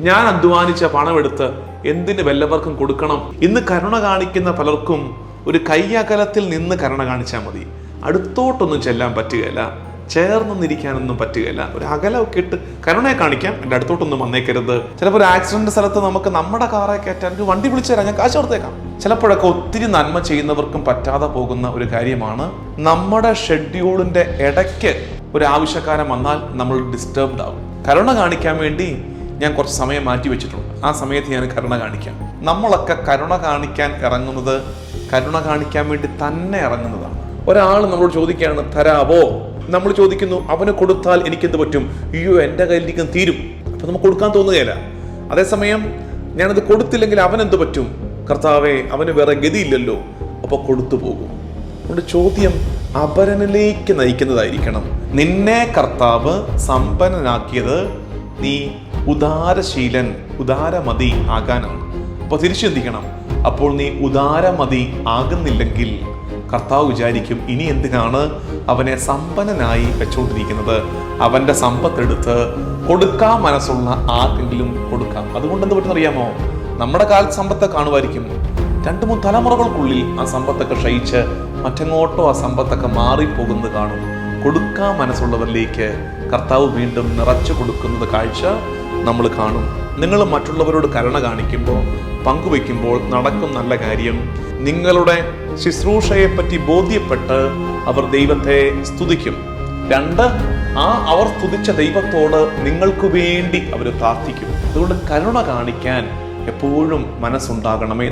ഞാൻ അധ്വാനിച്ച പണമെടുത്ത് എന്തിന് വല്ലവർക്കും കൊടുക്കണം ഇന്ന് കരുണ കാണിക്കുന്ന പലർക്കും ഒരു കയ്യകലത്തിൽ നിന്ന് കരുണ കാണിച്ചാൽ മതി. അടുത്തോട്ടൊന്നും ചെല്ലാൻ പറ്റുകയില്ല. ചേർന്നൊന്നിരിക്കാനൊന്നും പറ്റുകയില്ല. ഒരു അകലമൊക്കെ ഇട്ട് കരുണയെ കാണിക്കാം. എന്റെ അടുത്തോട്ടൊന്നും വന്നേക്കരുത്. ചിലപ്പോൾ ഒരു ആക്സിഡന്റ് സ്ഥലത്ത് നമുക്ക് നമ്മുടെ കാറെ കയറ്റാൻ ഒരു വണ്ടി വിളിച്ചു തരാം ഞാൻ കാശ് കൊടുത്തേക്കാം. ചിലപ്പോഴൊക്കെ ഒത്തിരി നന്മ ചെയ്യുന്നവർക്കും പറ്റാതെ പോകുന്ന ഒരു കാര്യമാണ് നമ്മുടെ ഷെഡ്യൂളിന്റെ ഇടയ്ക്ക് ഒരു ആവശ്യക്കാരൻ വന്നാൽ നമ്മൾ ഡിസ്റ്റർബ്ഡ് ആവും. കരുണ കാണിക്കാൻ വേണ്ടി ഞാൻ കുറച്ച് സമയം മാറ്റി വെച്ചിട്ടുണ്ട്. ആ സമയത്ത് ഞാൻ കരുണ കാണിക്കാം. നമ്മളൊക്കെ കരുണ കാണിക്കാൻ ഇറങ്ങുന്നത് കരുണ കാണിക്കാൻ വേണ്ടി തന്നെ ഇറങ്ങുന്നതാണ്. ഒരാൾ നമ്മളോട് ചോദിക്കുകയാണ് തരാവോ? നമ്മൾ ചോദിക്കുന്നു അവന് കൊടുത്താൽ എനിക്കെന്ത് പറ്റും? അയ്യോ എന്റെ കയ്യിലേക്ക് തീരും. അപ്പം നമുക്ക് കൊടുക്കാൻ തോന്നുകയില്ല. അതേസമയം ഞാനത് കൊടുത്തില്ലെങ്കിൽ അവൻ എന്ത് പറ്റും? കർത്താവെ അവന് വേറെ ഗതിയില്ലല്ലോ. അപ്പോൾ കൊടുത്തു പോകും. അതുകൊണ്ട് ചോദ്യം അപരനിലേക്ക് നയിക്കുന്നതായിരിക്കണം. നിന്നെ കർത്താവ് സമ്പന്നനാക്കിയത് നീ ഉദാരശീലൻ ഉദാരമതി ആകാനാണ്. അപ്പോൾ തിരിച്ചു ചിന്തിക്കണം അപ്പോൾ നീ ഉദാരമതി ആകുന്നില്ലെങ്കിൽ കർത്താവ് വിചാരിക്കും ഇനി എന്തിനാണ് അവനെ സമ്പന്നനായി വെച്ചുകൊണ്ടിരിക്കുന്നത് അവന്റെ സമ്പത്തെടുത്ത് കൊടുക്കാൻ മനസ്സുള്ള ആർക്കെങ്കിലും കൊടുക്കാം. അതുകൊണ്ട് എന്ത് പറ്റുന്നറിയാമോ നമ്മുടെ കാലത്ത് സമ്പത്തെ കാണുമായിരിക്കും. രണ്ട് മൂന്ന് തലമുറകൾക്കുള്ളിൽ ആ സമ്പത്തൊക്കെ ക്ഷയിച്ച് മറ്റെങ്ങോട്ടോ ആ സമ്പത്തൊക്കെ മാറിപ്പോകുന്നത് കാണും. കൊടുക്കാൻ മനസ്സുള്ളവരിലേക്ക് കർത്താവ് വീണ്ടും നിറച്ചു കൊടുക്കുന്നത് കാഴ്ച നമ്മൾ കാണും. നിങ്ങൾ മറ്റുള്ളവരോട് കരുണ കാണിക്കുമ്പോൾ പങ്കുവെക്കുമ്പോൾ നടക്കും നല്ല കാര്യം. നിങ്ങളുടെ ശുശ്രൂഷയെ പറ്റി ബോധ്യപ്പെട്ട് അവർ ദൈവത്തെ സ്തുതിക്കും. രണ്ട് ആ അവർ സ്തുതിച്ച ദൈവത്തോട് നിങ്ങൾക്ക് വേണ്ടി അവർ പ്രാർത്ഥിക്കും. അതുകൊണ്ട് കരുണ കാണിക്കാൻ എപ്പോഴും മനസ്സുണ്ടാകണമേ.